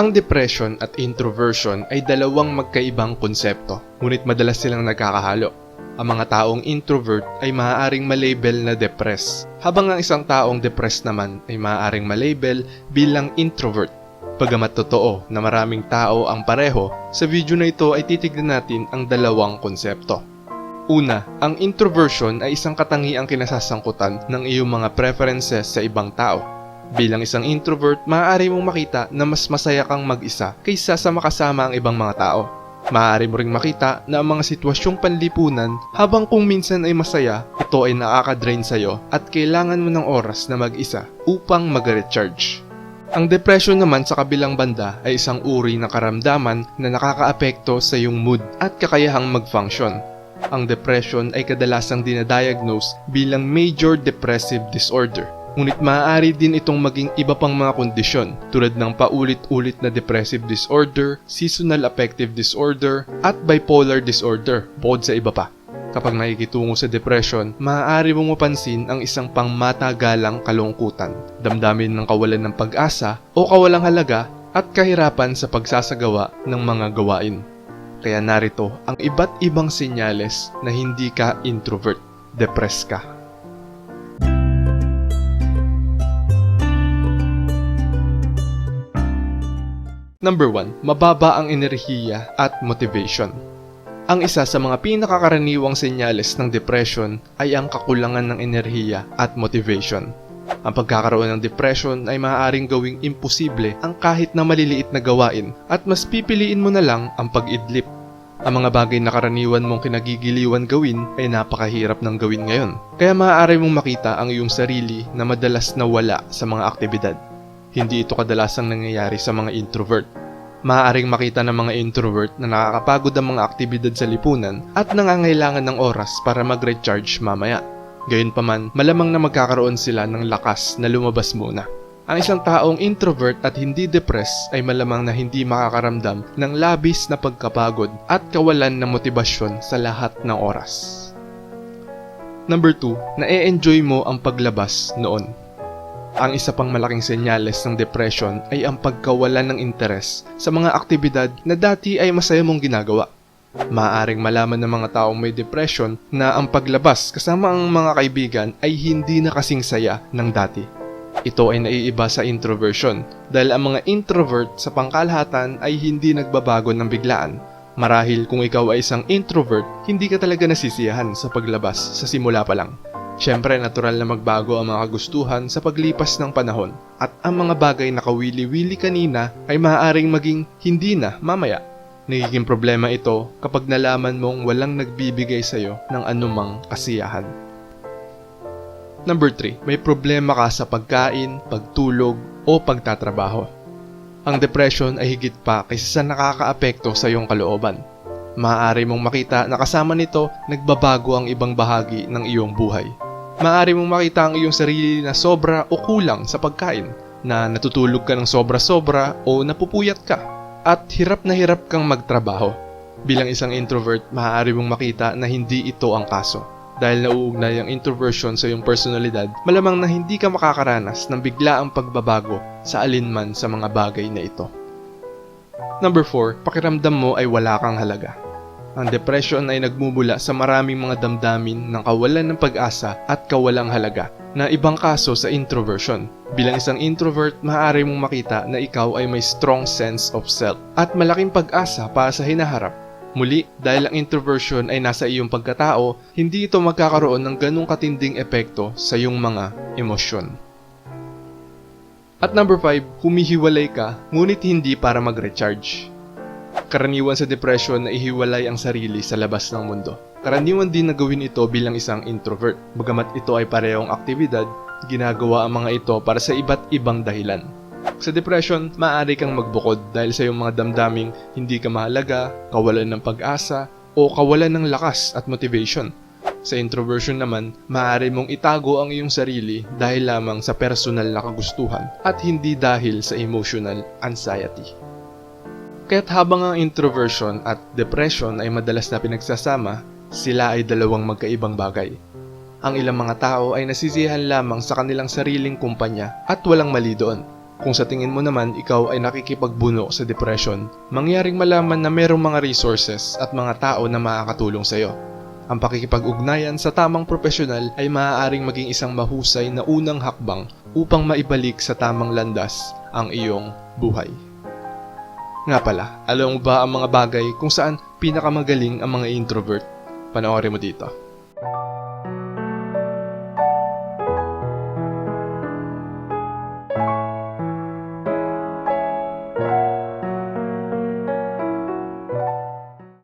Ang depression at introversion ay dalawang magkaibang konsepto, ngunit madalas silang nagkakahalo. Ang mga taong introvert ay maaaring malabel na depressed, habang ang isang taong depressed naman ay maaaring malabel bilang introvert. Pagamat totoo na maraming tao ang pareho, sa video na ito ay titignan natin ang dalawang konsepto. Una, ang introversion ay isang katangiang kinasasangkutan ng iyong mga preferences sa ibang tao. Bilang isang introvert, maaari mong makita na mas masaya kang mag-isa kaysa sa makasama ang ibang mga tao. Maaari mo ring makita na ang mga sitwasyong panlipunan habang kung minsan ay masaya, ito ay nakaka-drain sa'yo at kailangan mo ng oras na mag-isa upang mag-recharge. Ang depression naman sa kabilang banda ay isang uri ng karamdaman na nakakaapekto sa iyong mood at kakayahang mag-function. Ang depression ay kadalasang dinadiagnose bilang major depressive disorder. Ngunit maaari din itong maging iba pang mga kondisyon tulad ng paulit-ulit na depressive disorder, seasonal affective disorder, at bipolar disorder bukod sa iba pa. Kapag nakikitungo sa depression, maaari mong mapansin ang isang pangmatagalang kalungkutan, damdamin ng kawalan ng pag-asa o kawalang halaga at kahirapan sa pagsasagawa ng mga gawain. Kaya narito ang iba't ibang senyales na hindi ka introvert, depressed ka. Number 1, mababa ang enerhiya at motivation. Ang isa sa mga pinakakaraniwang senyales ng depression ay ang kakulangan ng enerhiya at motivation. Ang pagkakaroon ng depression ay maaaring gawing imposible ang kahit na maliliit na gawain at mas pipiliin mo na lang ang pag-idlip. Ang mga bagay na karaniwan mong kinagigiliwan gawin ay napakahirap ng gawin ngayon. Kaya maaari mong makita ang iyong sarili na madalas nawala sa mga aktibidad. Hindi ito kadalasang nangyayari sa mga introvert. Maaaring makita ng mga introvert na nakakapagod ang mga aktibidad sa lipunan at nangangailangan ng oras para mag-recharge mamaya. Gayunpaman, malamang na magkakaroon sila ng lakas na lumabas muna. Ang isang taong introvert at hindi depressed ay malamang na hindi makakaramdam ng labis na pagkapagod at kawalan ng motibasyon sa lahat ng oras. Number 2, na-enjoy mo ang paglabas noon. Ang isa pang malaking senyales ng depression ay ang pagkawalan ng interes sa mga aktibidad na dati ay masaya mong ginagawa. Maaring malaman ng mga taong may depression na ang paglabas kasama ang mga kaibigan ay hindi na kasing saya ng dati. Ito ay naiiba sa introversion dahil ang mga introvert sa pangkalahatan ay hindi nagbabago ng biglaan. Marahil kung ikaw ay isang introvert, hindi ka talaga nasisiyahan sa paglabas sa simula pa lang. Siyempre, natural na magbago ang mga kagustuhan sa paglipas ng panahon at ang mga bagay na kawili-wili kanina ay maaaring maging hindi na mamaya. Nagiging problema ito kapag nalaman mong walang nagbibigay sa'yo ng anumang kasiyahan. Number 3, may problema ka sa pagkain, pagtulog, o pagtatrabaho. Ang depression ay higit pa kaysa sa nakakaapekto sa iyong kalooban. Maaari mong makita na kasama nito nagbabago ang ibang bahagi ng iyong buhay. Maaari mong makita ang iyong sarili na sobra o kulang sa pagkain, na natutulog ka ng sobra-sobra o napupuyat ka, at hirap na hirap kang magtrabaho. Bilang isang introvert, maaari mong makita na hindi ito ang kaso. Dahil nauugnay ang introversion sa iyong personalidad, malamang na hindi ka makakaranas ng biglaang pagbabago sa alinman sa mga bagay na ito. Number 4, pakiramdam mo ay wala kang halaga. Ang depression ay nagmumula sa maraming mga damdamin ng kawalan ng pag-asa at kawalang halaga na ibang kaso sa introversion. Bilang isang introvert, maaari mong makita na ikaw ay may strong sense of self at malaking pag-asa para sa hinaharap. Muli, dahil ang introversion ay nasa iyong pagkatao, hindi ito magkakaroon ng ganong katinding epekto sa iyong mga emosyon. At number 5, humihiwalay ka ngunit hindi para mag-recharge. Karaniwan sa depression na ihiwalay ang sarili sa labas ng mundo. Karaniwan din na gawin ito bilang isang introvert. Bagamat ito ay parehong aktibidad, ginagawa ang mga ito para sa iba't ibang dahilan. Sa depression, maaari kang magbukod dahil sa iyong mga damdaming hindi ka mahalaga, kawalan ng pag-asa, o kawalan ng lakas at motivation. Sa introversion naman, maaari mong itago ang iyong sarili dahil lamang sa personal na kagustuhan at hindi dahil sa emotional anxiety. Kaya't habang ang introversion at depression ay madalas na pinagsasama, sila ay dalawang magkaibang bagay. Ang ilang mga tao ay nasisiyahan lamang sa kanilang sariling kumpanya at walang mali doon. Kung sa tingin mo naman ikaw ay nakikipagbuno sa depression, mangyaring malaman na merong mga resources at mga tao na makakatulong sa iyo. Ang pakikipag-ugnayan sa tamang profesional ay maaaring maging isang mahusay na unang hakbang upang maibalik sa tamang landas ang iyong buhay. Nga pala, alam mo ba ang mga bagay kung saan pinakamagaling ang mga introvert? Panoorin mo dito.